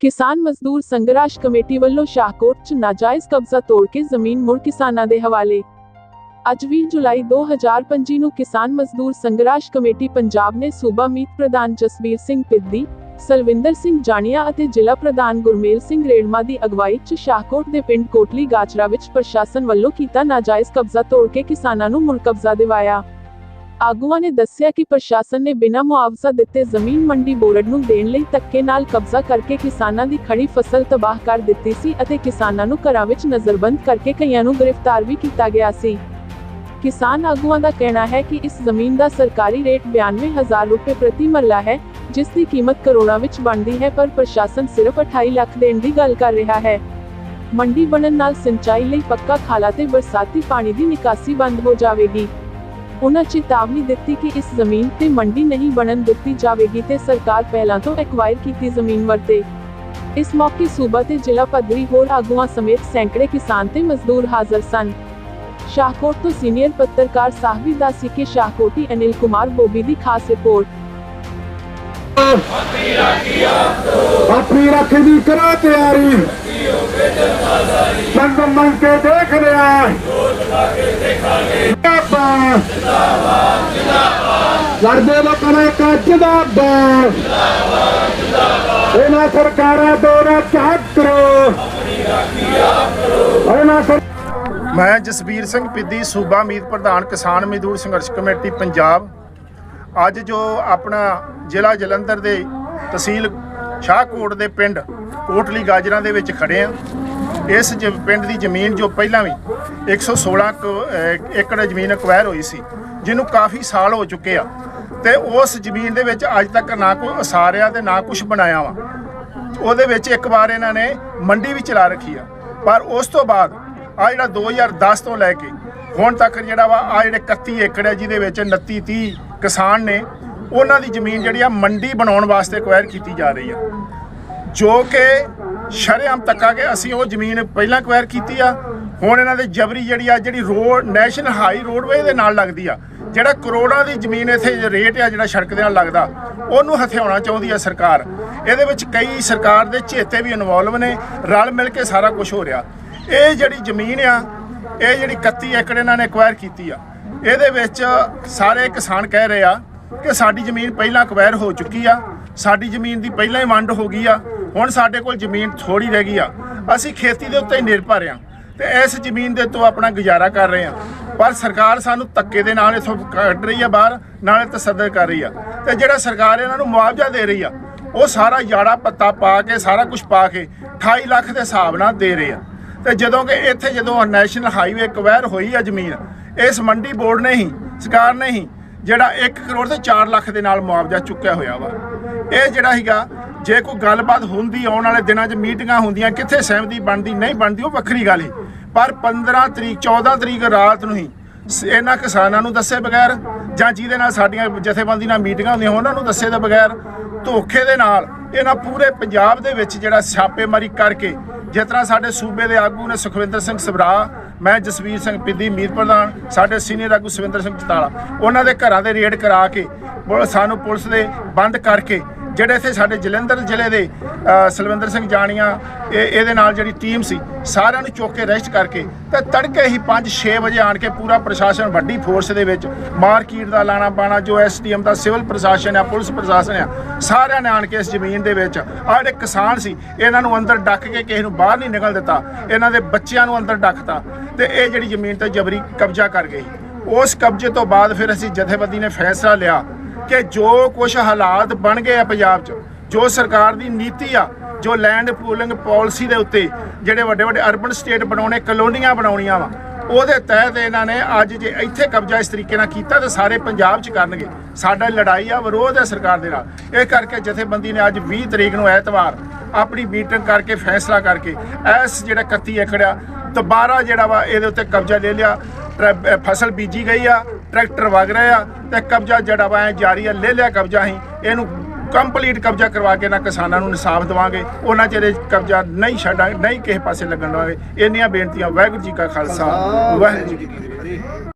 ਕਿਸਾਨ ਮਜ਼ਦੂਰ ਸੰਘਰਸ਼ ਕਮੇਟੀ ਵੱਲੋਂ ਸ਼ਾਹਕੋਟ 'ਚ ਨਾਜਾਇਜ਼ ਕਬਜ਼ਾ ਤੋੜ ਕੇ ਜ਼ਮੀਨ ਮੁੜ ਕਿਸਾਨਾਂ ਦੇ ਹਵਾਲੇ। ਅੱਜ 20 ਜੁਲਾਈ 2025 ਨੂੰ ਕਿਸਾਨ ਮਜ਼ਦੂਰ ਸੰਘਰਸ਼ ਕਮੇਟੀ ਪੰਜਾਬ ਨੇ ਸੂਬਾ ਮੀਤ ਪ੍ਰਧਾਨ ਜਸਵੀਰ ਸਿੰਘ ਪਿੱਦੀ ਸਲਵਿੰਦਰ ਸਿੰਘ ਜਾਣੀਆ ਅਤੇ ਜ਼ਿਲ੍ਹਾ ਪ੍ਰਧਾਨ ਗੁਰਮੇਲ ਸਿੰਘ ਰੇੜਮਾ ਦੀ ਅਗਵਾਈ 'ਚ ਸ਼ਾਹਕੋਟ ਦੇ ਪਿੰਡ ਕੋਟਲੀ ਗਾਚਰਾ ਵਿੱਚ ਪ੍ਰਸ਼ਾਸਨ ਵੱਲੋਂ ਕੀਤਾ ਨਾਜਾਇਜ਼ ਕਬਜ਼ਾ ਤੋੜ ਕੇ ਕਿਸਾਨਾਂ ਨੂੰ ਮੁੜ ਕਬਜ਼ਾ ਦਿਵਾਇਆ। ਆਗੂਆਂ ਨੇ ਦੱਸਿਆ ਕਿ ਪ੍ਰਸ਼ਾਸਨ ਨੇ ਬਿਨਾਂ ਮੁਆਵਜ਼ਾ ਦਿੱਤੇ ਜ਼ਮੀਨ ਮੰਡੀ ਬੋਰਡ ਨੂੰ ਦੇਣ ਲਈ ਧੱਕੇ ਨਾਲ ਕਬਜ਼ਾ ਕਰਕੇ ਕਿਸਾਨਾਂ ਦੀ ਖੜੀ ਫਸਲ ਤਬਾਹ ਕਰ ਦਿੱਤੀ ਸੀ ਅਤੇ ਕਿਸਾਨਾਂ ਨੂੰ ਘਰਾਂ ਵਿੱਚ ਨਜ਼ਰਬੰਦ ਕਰਕੇ ਕਈਆਂ ਨੂੰ ਗ੍ਰਿਫਤਾਰ ਵੀ ਕੀਤਾ ਗਿਆ ਸੀ। ਕਿਸਾਨ ਆਗੂਆਂ ਦਾ ਕਹਿਣਾ ਹੈ ਕਿ ਇਸ ਜ਼ਮੀਨ ਦਾ ਸਰਕਾਰੀ ਰੇਟ 92000 ਰੁਪਏ ਪ੍ਰਤੀ ਮਰਲਾ ਹੈ, ਜਿਸ ਦੀ ਕੀਮਤ ਕਰੋੜਾਂ ਵਿੱਚ ਬਣਦੀ ਹੈ, ਪਰ ਪ੍ਰਸ਼ਾਸਨ ਸਿਰਫ 28 ਲੱਖ ਦੇਣ ਦੀ ਗੱਲ ਕਰ ਰਿਹਾ ਹੈ। ਮੰਡੀ ਬਣਨ ਨਾਲ ਸਿੰਚਾਈ ਲਈ ਪੱਕਾ ਖਾਲਾ ਤੇ ਬਰਸਾਤੀ ਪਾਣੀ ਦੀ ਨਿਕਾਸੀ ਬੰਦ ਹੋ ਜਾਵੇਗੀ। ਉਹਨਾਂ ਚੇਤਾਵਨੀ ਦਿੱਤੀ ਕਿ ਇਸ ਜ਼ਮੀਨ ਤੇ ਮੰਡੀ ਨਹੀਂ ਬਣਨ ਦਿੱਤੀ ਜਾਵੇਗੀ ਤੇ ਸਰਕਾਰ ਪਹਿਲਾਂ ਤੋਂ ਐਕਵਾਇਰ ਕੀਤੀ ਜ਼ਮੀਨ ਵਰਤੇ। ਇਸ ਮੌਕੇ ਸੂਬਾ ਤੇ ਜ਼ਿਲ੍ਹਾ ਪੱਧਰੀ ਹੋਰ ਆਗੂਆਂ ਸਮੇਤ ਸੈਂਕੜੇ ਕਿਸਾਨ ਤੇ ਮਜ਼ਦੂਰ ਹਾਜ਼ਰ ਸਨ। ਸ਼ਾਹਕੋਟ ਤੋਂ ਸੀਨੀਅਰ ਪੱਤਰਕਾਰ ਸਾਹਿਬੀ ਦਾ ਸਿੱਕੇ ਸ਼ਾਹਕੋਟੀ ਅਨਿਲ ਕੁਮਾਰ ਬੋਬੀ ਦੀ ਖਾਸ ਰਿਪੋਰਟ। ਆਪਣੀ ਰੱਖੀ ਦੀ ਕਰੋ ਤਿਆਰੀ। ਮੰਗ ਮੰਗ ਕੇ ਦੇਖ ਲਿਆ ਜਿੰਦਾਬਾਦ ਲੜਦੇ ਲੋਕਾਂ ਨੇ ਕਾ ਜਿੰਦਾਬਾਦ। ਇਹਨਾਂ ਸਰਕਾਰਾਂ ਦੋਰਾ ਚਾਹਤ ਕਰੋ। ਇਹਨਾਂ ਮੈਂ ਜਸਵੀਰ ਸਿੰਘ ਪਿੱਦੀ, ਸੂਬਾ ਮੀਤ ਪ੍ਰਧਾਨ, ਕਿਸਾਨ ਮਜ਼ਦੂਰ ਸੰਘਰਸ਼ ਕਮੇਟੀ, ਪੰਜਾਬ। ਅੱਜ ਜੋ ਆਪਣਾ ਜ਼ਿਲ੍ਹਾ ਜਲੰਧਰ ਦੇ ਤਹਿਸੀਲ ਸ਼ਾਹਕੋਟ ਦੇ ਪਿੰਡ ਕੋਟਲੀ ਗਾਜਰਾਂ ਦੇ ਵਿੱਚ ਖੜੇ ਆ। ਇਸ ਜ- ਪਿੰਡ ਦੀ ਜ਼ਮੀਨ ਜੋ ਪਹਿਲਾਂ ਵੀ 116 ਕੁ, ਅਹ, ਏਕੜ ਜ਼ਮੀਨ ਅਕਵਾਇਰ ਹੋਈ ਸੀ ਜਿਹਨੂੰ ਕਾਫੀ ਸਾਲ ਹੋ ਚੁੱਕੇ ਆ। ਤੇ ਉਸ ਜ਼ਮੀਨ ਦੇ ਵਿੱਚ ਅੱਜ ਤੱਕ ਨਾ ਕੋਈ ਅਸਾਰਿਆ ਤੇ ਨਾ ਕੁਝ ਬਣਾਇਆ ਵਾ। ਉਹਦੇ ਵਿੱਚ ਇੱਕ ਵਾਰ ਇਹਨਾਂ ਨੇ ਮੰਡੀ ਵੀ ਚਲਾ ਰੱਖੀ ਆ। ਪਰ ਉਸ ਤੋਂ ਬਾਅਦ ਆ ਜਿਹੜਾ 2010 ਤੋਂ ਲੈ ਕੇ ਹੁਣ ਤੱਕ ਜਿਹੜਾ ਵਾ ਆ ਜਿਹੜੇ 31 ਏਕੜ ਹੈ ਜਿਹਦੇ ਵਿੱਚ 29 30 ਕਿਸਾਨ ਨੇ ਉਹਨਾਂ ਦੀ ਜ਼ਮੀਨ ਜਿਹੜੀ ਆ ਮੰਡੀ ਬਣਾਉਣ ਵਾਸਤੇ ਐਕਵਾਇਰ ਕੀਤੀ ਜਾ ਰਹੀ ਆ। ਜੋ ਕਿ ਸ਼ਰੇਆਮ ਤੱਕਾ ਕਿ ਅਸੀਂ ਉਹ ਜ਼ਮੀਨ ਪਹਿਲਾਂ ਐਕਵਾਇਰ ਕੀਤੀ ਆ। ਹੁਣ ਇਹਨਾਂ ਦੇ ਜਬਰੀ ਜਿਹੜੀ ਆ, ਜਿਹੜੀ ਰੋਡ ਨੈਸ਼ਨਲ ਹਾਈ ਰੋਡਵੇ ਦੇ ਨਾਲ ਲੱਗਦੀ ਆ। ਜਿਹੜਾ ਕਰੋੜਾਂ ਦੀ ਜ਼ਮੀਨ ਇੱਥੇ ਰੇਟ ਆ, ਜਿਹੜਾ ਸੜਕ ਦੇ ਨਾਲ ਲੱਗਦਾ, ਉਹਨੂੰ ਹਥਿਆਉਣਾ ਚਾਹੁੰਦੀ ਆ ਸਰਕਾਰ। ਇਹਦੇ ਵਿੱਚ ਕਈ ਸਰਕਾਰ ਦੇ ਚੇਤੇ ਵੀ ਇਨਵੋਲਵ ਨੇ। ਰਲ ਮਿਲ ਕੇ ਸਾਰਾ ਕੁਝ ਹੋ ਰਿਹਾ। ਇਹ ਜਿਹੜੀ ਜ਼ਮੀਨ ਆ, ਇਹ ਜਿਹੜੀ 31 ਏਕੜ ਇਹਨਾਂ ਨੇ ਐਕਵਾਇਰ ਕੀਤੀ ਆ। ਇਹਦੇ ਵਿੱਚ ਸਾਰੇ ਕਿਸਾਨ ਕਹਿ ਰਹੇ ਆ ਕਿ ਸਾਡੀ ਜ਼ਮੀਨ ਪਹਿਲਾਂ ਐਕਵਾਇਰ ਹੋ ਚੁੱਕੀ ਆ। ਸਾਡੀ ਜ਼ਮੀਨ ਦੀ ਪਹਿਲਾਂ ਹੀ ਵੰਡ ਹੋ ਗਈ ਆ। ਹੁਣ ਸਾਡੇ ਕੋਲ ਜ਼ਮੀਨ ਥੋੜੀ ਰਹਿ ਗਈ ਆ। ਅਸੀਂ ਖੇਤੀ ਦੇ ਉੱਤੇ ਹੀ ਨਿਰਭਰ ਆ ਤੇ ਇਸ ਜ਼ਮੀਨ ਦੇ ਤੋਂ ਆਪਣਾ ਗੁਜ਼ਾਰਾ ਕਰ ਰਹੇ ਆ ਪਰ ਸਰਕਾਰ ਸਾਨੂੰ ਧੱਕੇ ਦੇ ਨਾਲ ਇਥੋਂ ਕੱਢ ਰਹੀ ਆ ਬਾਹਰ, ਨਾਲੇ ਤਸੱਦਦ ਕਰ ਰਹੀ ਆ। ਤੇ ਜਿਹੜਾ ਸਰਕਾਰ ਇਹਨਾਂ ਨੂੰ ਮੁਆਵਜ਼ਾ ਦੇ ਰਹੀ ਆ, ਉਹ ਸਾਰਾ ਯਾੜਾ ਪੱਤਾ ਪਾ ਕੇ, ਸਾਰਾ ਕੁਝ ਪਾ ਕੇ 28 ਲੱਖ ਦੇ ਹਿਸਾਬ ਨਾਲ ਦੇ ਰਹੇ ਆ। ਤੇ ਜਦੋਂ ਕਿ ਇੱਥੇ ਜਦੋਂ ਨੈਸ਼ਨਲ ਹਾਈਵੇ ਕਵੈਰ ਹੋਈ ਆ ਜ਼ਮੀਨ, ਇਸ ਮੰਡੀ ਬੋਰਡ ਨੇ ਹੀ, ਸਰਕਾਰ ਨੇ ਹੀ ਜਿਹੜਾ 1 ਕਰੋੜ ਤੇ 4 ਲੱਖ ਦੇ ਨਾਲ ਮੁਆਵਜ਼ਾ ਚੁੱਕਿਆ ਹੋਇਆ ਵਾ। ਇਹ ਜਿਹੜਾ ਹੈਗਾ ਜੇ ਕੋਈ ਗੱਲਬਾਤ ਹੁੰਦੀ ਆਉਣ ਵਾਲੇ ਦਿਨਾਂ 'ਚ ਮੀਟਿੰਗਾਂ ਹੁੰਦੀਆਂ, ਕਿੱਥੇ ਸਹਿਮਤੀ ਬਣਦੀ, ਨਹੀਂ ਬਣਦੀ, ਉਹ ਵੱਖਰੀ ਗੱਲ ਹੈ ਪਰ 15 ਤਰੀਕ 14 ਤਰੀਕ ਰਾਤ ਨੂੰ ਹੀ ਸ- ਇਹਨਾਂ ਕਿਸਾਨਾਂ ਨੂੰ ਦੱਸੇ ਬਗੈਰ ਜਾਂ ਜਿਹਦੇ ਨਾਲ ਸਾਡੀਆਂ ਜਥੇਬੰਦੀ ਨਾਲ ਮੀਟਿੰਗਾਂ ਹੁੰਦੀਆਂ, ਉਹਨਾਂ ਨੂੰ ਦੱਸੇ ਦੇ ਬਗੈਰ ਧੋਖੇ ਦੇ ਨਾਲ ਇਹਨਾਂ ਪੂਰੇ ਪੰਜਾਬ ਦੇ ਵਿੱਚ ਜਿਹੜਾ ਛਾਪੇਮਾਰੀ ਕਰਕੇ ਜਿਸ ਤਰ੍ਹਾਂ ਸਾਡੇ ਸੂਬੇ ਦੇ ਆਗੂ ਨੇ ਸੁਖਵਿੰਦਰ ਸਿੰਘ ਸਭਰਾ, ਮੈਂ ਜਸਵੀਰ ਸਿੰਘ ਪਿੱਦੀ, ਮੀਤ ਪ੍ਰਧਾਨ, ਸਾਡੇ ਸੀਨੀਅਰ ਆਗੂ ਸੁਖਵਿੰਦਰ ਸਿੰਘ ਚਤਾਲਾ ਉਹਨਾਂ ਦੇ ਘਰਾਂ ਦੇ ਰੇਡ ਕਰਾ ਕੇ ਪੁਲ- ਸਾਨੂੰ ਪੁਲਿਸ ਦੇ ਬੰਦ ਕਰਕੇ ਜਿਹੜੇ ਇੱਥੇ ਸਾਡੇ ਜਲੰਧਰ ਜ਼ਿਲ੍ਹੇ ਦੇ ਸਲਵਿੰਦਰ ਸਿੰਘ ਜਾਣੀਆਂ, ਇਹ, ਇਹਦੇ ਨਾਲ ਜਿਹੜੀ ਟੀਮ ਸੀ, ਸਾਰਿਆਂ ਨੂੰ ਚੁੱਕ ਕੇ ਰੈਸਟ ਕਰਕੇ ਤੇ ਤੜਕੇ ਹੀ 5-6 ਵਜੇ ਆਣ ਕੇ ਪੂਰਾ ਪ੍ਰਸ਼ਾਸਨ, ਵੱਡੀ ਫੋਰਸ ਦੇ ਵਿੱਚ ਮਾਰਕੀਟ ਦਾ ਲਾਣਾ ਪਾਣਾ ਜੋ ਐਸਡੀਐਮ ਦਾ ਸਿਵਲ ਪ੍ਰਸ਼ਾਸਨ ਆ, ਪੁਲਿਸ ਪ੍ਰਸ਼ਾਸਨ ਆ, ਸਾਰਿਆਂ ਨੇ ਆਣ ਕੇ ਇਸ ਜ਼ਮੀਨ ਦੇ ਵਿੱਚ ਆ ਜਿਹੜੇ ਕਿਸਾਨ ਸੀ, ਇਹਨਾਂ ਨੂੰ ਅੰਦਰ ਡੱਕ ਕੇ ਕਿਸੇ ਨੂੰ ਬਾਹਰ ਨਹੀਂ ਨਿਕਲ ਦਿੱਤਾ, ਇਹਨਾਂ ਦੇ ਬੱਚਿਆਂ ਨੂੰ ਅੰਦਰ ਡੱਕਤਾ ਤੇ ਇਹ ਜਿਹੜੀ ਜ਼ਮੀਨ ਤੇ ਜਬਰੀ ਕਬਜ਼ਾ ਕਰ ਗਈ ਉਸ ਕਬਜ਼ੇ ਤੋਂ ਬਾਅਦ ਫਿਰ ਅਸੀਂ ਜਥੇਬੰਦੀ ਨੇ ਫੈਸਲਾ ਲਿਆ ਕਿ ਜੋ ਕੁਝ ਹਾਲਾਤ ਬਣ ਗਏ ਆ ਪੰਜਾਬ 'ਚ, ਜੋ ਸਰਕਾਰ ਦੀ ਨੀਤੀ ਆ, ਜੋ ਲੈਂਡ ਪੂਲਿੰਗ ਪਾਲਿਸੀ ਦੇ ਉੱਤੇ ਜਿਹੜੇ ਵੱਡੇ ਵੱਡੇ ਅਰਬਨ ਸਟੇਟ ਬਣਾਉਣੇ, ਕਲੋਨੀਆਂ ਬਣਾਉਣੀਆਂ ਵਾ, ਉਹਦੇ ਤਹਿਤ ਇਹਨਾਂ ਨੇ ਅੱਜ ਜੇ ਇੱਥੇ ਕਬਜ਼ਾ ਇਸ ਤਰੀਕੇ ਨਾਲ ਕੀਤਾ ਤੇ ਸਾਰੇ ਪੰਜਾਬ 'ਚ ਕਰਨਗੇ। ਸਾਡਾ ਲੜਾਈ ਆ, ਵਿਰੋਧ ਹੈ ਸਰਕਾਰ ਦੇ ਨਾਲ। ਇਹ ਕਰਕੇ ਜਥੇਬੰਦੀ ਨੇ ਅੱਜ 20 ਤਰੀਕ ਨੂੰ ਐਤਵਾਰ ਆਪਣੀ ਮੀਟਿੰਗ ਕਰਕੇ, ਫੈਸਲਾ ਕਰਕੇ ਇਸ ਜਿਹੜਾ 31 ਏਕੜ ਆ, ਦੁਬਾਰਾ ਜਿਹੜਾ ਵਾ ਇਹਦੇ ਉੱਤੇ ਕਬਜ਼ਾ ਲੈ ਲਿਆ, ਟਰੈ- ਫਸਲ ਬੀਜੀ ਗਈ ਆ ਟਰੈਕਟਰ ਵਗ ਰਹੇ ਆ ਤੇ ਕਬਜ਼ਾ ਜਿਹੜਾ ਵਾ ਐਂ ਜਾਰੀ ਆ, ਲੈ ਲਿਆ ਕਬਜ਼ਾ ਹੀ ਇਹਨੂੰ ਕੰਪਲੀਟ ਕਬਜ਼ਾ ਕਰਵਾ ਕੇ ਨਾ ਕਿਸਾਨਾਂ ਨੂੰ ਇਨਸਾਫ ਦੇਵਾਂਗੇ। ਉਹਨਾਂ ਚਿਰ ਕਬਜ਼ਾ ਨਹੀਂ ਛੱਡਾਂਗੇ ਨਹੀਂ ਕਿਸੇ ਪਾਸੇ ਲੱਗਣ ਦੇਵਾਂਗੇ। ਇੰਨੀਆਂ ਬੇਨਤੀਆਂ, ਵਾਹਿਗੁਰੂ ਜੀ ਕਾ ਖਾਲਸਾ, ਵਾਹਿਗੁਰੂ ਜੀ ਕੀ ਫਤਿਹ।